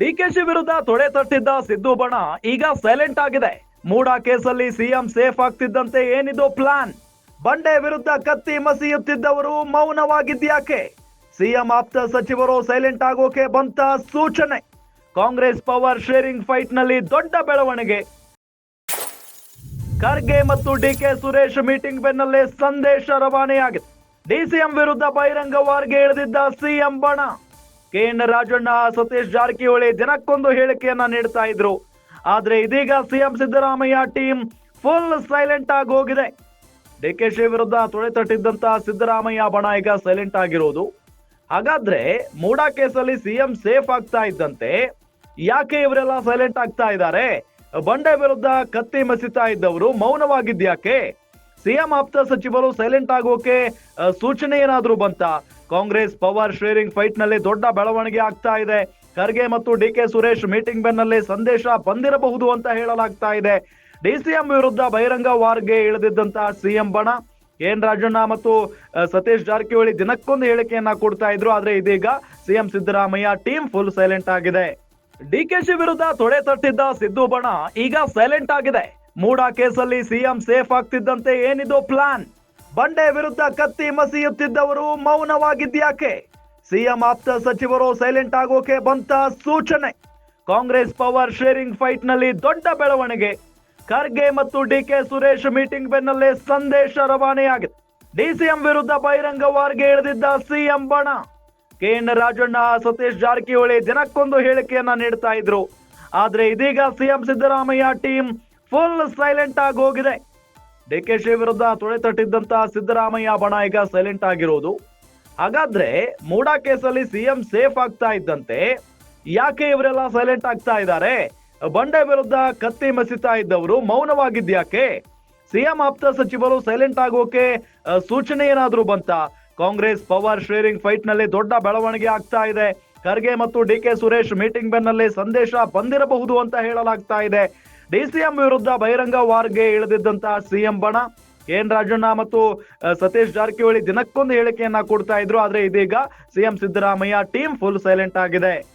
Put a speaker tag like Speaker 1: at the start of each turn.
Speaker 1: ಡಿಕೆಶಿ ವಿರುದ್ಧ ತೊಡೆ ತಟ್ಟಿದ್ದ ಸಿದ್ದು ಬಣ ಈಗ ಸೈಲೆಂಟ್ ಆಗಿದೆ. ಮೂಡ ಕೇಸಲ್ಲಿ ಸಿಎಂ ಸೇಫ್ ಆಗ್ತಿದ್ದಂತೆ ಏನಿದು ಪ್ಲಾನ್ ಬಂಡೆ ವಿರುದ್ಧ ಕತ್ತಿ ಮಸಿಯುತ್ತಿದ್ದವರು ಮೌನವಾಗಿದ್ಯಾಕೆ? ಸಿಎಂ ಆಪ್ತ ಸಚಿವರು ಸೈಲೆಂಟ್ ಆಗೋಕೆ ಬಂತ ಸೂಚನೆ. ಕಾಂಗ್ರೆಸ್ ಪವರ್ ಶೇರಿಂಗ್ ಫೈಟ್ನಲ್ಲಿ ದೊಡ್ಡ ಬೆಳವಣಿಗೆ. ಖರ್ಗೆ ಮತ್ತು ಡಿಕೆ ಸುರೇಶ್ ಮೀಟಿಂಗ್ ಬೆನ್ನಲ್ಲೇ ಸಂದೇಶ ರವಾನೆಯಾಗಿದೆ. ಡಿಸಿಎಂ ವಿರುದ್ಧ ಬಹಿರಂಗ ವಾರ್ಗೆ ಇಳಿದಿದ್ದ ಸಿಎಂ ಬಣ. ಕೆಎನ್ ರಾಜಣ್ಣ, ಸತೀಶ್ ಜಾರಕಿಹೊಳಿ ದಿನಕ್ಕೊಂದು ಹೇಳಿಕೆಯನ್ನ ನೀಡ್ತಾ ಇದ್ರು. ಆದ್ರೆ ಇದೀಗ CM Siddaramaiah team full silent ಆಗಿ ಹೋಗಿದೆ. ಶಿ ವಿರುದ್ಧ ತೊಳೆತಟ್ಟಿದ್ದಂತ ಸಿದ್ದರಾಮಯ್ಯ ಬಣ ಈಗ ಸೈಲೆಂಟ್ ಆಗಿರೋದು. ಹಾಗಾದ್ರೆ ಮೂಡಾ ಕೇಸಲ್ಲಿ ಸಿಎಂ ಸೇಫ್ ಆಗ್ತಾ ಇದ್ದಂತೆ, ಯಾಕೆ ಇವರೆಲ್ಲ ಸೈಲೆಂಟ್ ಆಗ್ತಾ ಇದ್ದಾರೆ? ಬಂಡೆ ವಿರುದ್ಧ ಕತ್ತಿ ಮಸಿತಾ ಇದ್ದವರು ಮೌನವಾಗಿದ್ಯಾಕೆ ಸಿಎಂ ಆಪ್ತ ಸಚಿವರು ಸೈಲೆಂಟ್ ಆಗೋಕೆ ಸೂಚನೆ ಏನಾದ್ರೂ ಬಂತ? ಕಾಂಗ್ರೆಸ್ ಪವರ್ ಶೇರಿಂಗ್ ಫೈಟ್ನಲ್ಲಿ ದೊಡ್ಡ ಬೆಳವಣಿಗೆ ಆಗ್ತಾ ಇದೆ. ಖರ್ಗೆ ಮತ್ತು ಡಿ ಕೆ ಸುರೇಶ್ ಮೀಟಿಂಗ್ ಬೆನ್ನಲ್ಲಿ ಸಂದೇಶ ಬಂದಿರಬಹುದು ಅಂತ ಹೇಳಲಾಗ್ತಾ ಇದೆ. ಡಿಸಿಎಂ ವಿರುದ್ಧ ಬಹಿರಂಗ ವಾರ್ಗೆ ಇಳಿದಿದ್ದಂತಹ ಸಿಎಂ ಬಣ, ಎನ್. ರಾಜಣ್ಣ ಮತ್ತು ಸತೀಶ್ ಜಾರಕಿಹೊಳಿ ದಿನಕ್ಕೊಂದು ಹೇಳಿಕೆಯನ್ನ ಕೊಡ್ತಾ ಇದ್ರು. ಆದ್ರೆ ಇದೀಗ CM Siddaramaiah team full silent ಆಗಿದೆ. ಡಿಕೆಶಿ ವಿರುದ್ಧ ತೊಡೆ ತಟ್ಟಿದ್ದ ಸಿದ್ದು ಬಣ ಈಗ ಸೈಲೆಂಟ್ ಆಗಿದೆ. ಮೂಡಾ ಕೇಸಲ್ಲಿ ಸಿಎಂ ಸೇಫ್ ಆಗ್ತಿದ್ದಂತೆ ಏನಿದು ಪ್ಲಾನ್? ಬಂಡೆ ವಿರುದ್ಧ ಕತ್ತಿ ಮಸಿಯುತ್ತಿದ್ದವರು ಮೌನವಾಗಿದ್ಯಾಕೆ ಸಿಎಂ ಆಪ್ತ ಸಚಿವರು ಸೈಲೆಂಟ್ ಆಗೋಕೆ ಬಂತ ಸೂಚನೆ. ಕಾಂಗ್ರೆಸ್ ಪವರ್ ಶೇರಿಂಗ್ ಫೈಟ್ನಲ್ಲಿ ದೊಡ್ಡ ಬೆಳವಣಿಗೆ. ಖರ್ಗೆ ಮತ್ತು ಡಿ ಕೆ ಸುರೇಶ್ ಮೀಟಿಂಗ್ ಬೆನ್ನಲ್ಲೇ ಸಂದೇಶ ರವಾನೆಯಾಗಿದೆ. ಡಿಸಿಎಂ ವಿರುದ್ಧ ಬಹಿರಂಗ ವಾರ್ಗೆ ಇಳಿದಿದ್ದ ಸಿಎಂ ಬಣ. ಕೆಎನ್ ರಾಜಣ್ಣ, ಸತೀಶ್ ಜಾರಕಿಹೊಳಿ ದಿನಕ್ಕೊಂದು ಹೇಳಿಕೆಯನ್ನ ನೀಡ್ತಾ ಇದ್ರು. ಆದ್ರೆ ಇದೀಗ CM Siddaramaiah team full silent ಆಗಿ ಡಿಕೆಶಿ ವಿರುದ್ಧ ತೊಳೆತಟ್ಟಿದ್ದಂತ ಸಿದ್ದರಾಮಯ್ಯ ಬಣ ಈಗ ಸೈಲೆಂಟ್ ಆಗಿರೋದು. ಹಾಗಾದ್ರೆ ಮೂಡಾ ಕೇಸಲ್ಲಿ ಸಿಎಂ ಸೇಫ್ ಆಗ್ತಾ ಇದ್ದಂತೆ, ಯಾಕೆ ಇವರೆಲ್ಲ ಸೈಲೆಂಟ್ ಆಗ್ತಾ ಇದ್ದಾರೆ? ಬಂಡೆ ವಿರುದ್ಧ ಕತ್ತಿ ಮಸಿತಾ ಇದ್ದವರು ಮೌನವಾಗಿದ್ಯಾಕೆ ಸಿಎಂ ಆಪ್ತ ಸಚಿವರು ಸೈಲೆಂಟ್ ಆಗೋಕೆ ಸೂಚನೆ ಏನಾದ್ರೂ ಬಂತ? ಕಾಂಗ್ರೆಸ್ ಪವರ್ ಶೇರಿಂಗ್ ಫೈಟ್ನಲ್ಲಿ ದೊಡ್ಡ ಬೆಳವಣಿಗೆ ಆಗ್ತಾ ಇದೆ. ಖರ್ಗೆ ಮತ್ತು ಡಿ ಕೆ ಸುರೇಶ್ ಮೀಟಿಂಗ್ ಬೆನ್ನಲ್ಲೇ ಸಂದೇಶ ಬಂದಿರಬಹುದು ಅಂತ ಹೇಳಲಾಗ್ತಾ ಇದೆ. ಡಿಸಿಎಂ ವಿರುದ್ಧ ಬಹಿರಂಗ ವಾರ್ಗೆ ಇಳಿದಿದ್ದಂತಹ ಸಿಎಂ ಬಣ, ಎನ್ ರಾಜಣ್ಣ ಮತ್ತು ಸತೀಶ್ ಜಾರಕಿಹೊಳಿ ದಿನಕ್ಕೊಂದು ಹೇಳಿಕೆಯನ್ನ ಕೊಡ್ತಾ ಇದ್ರು, ಆದ್ರೆ ಇದೀಗ CM Siddaramaiah team full silent ಆಗಿದೆ.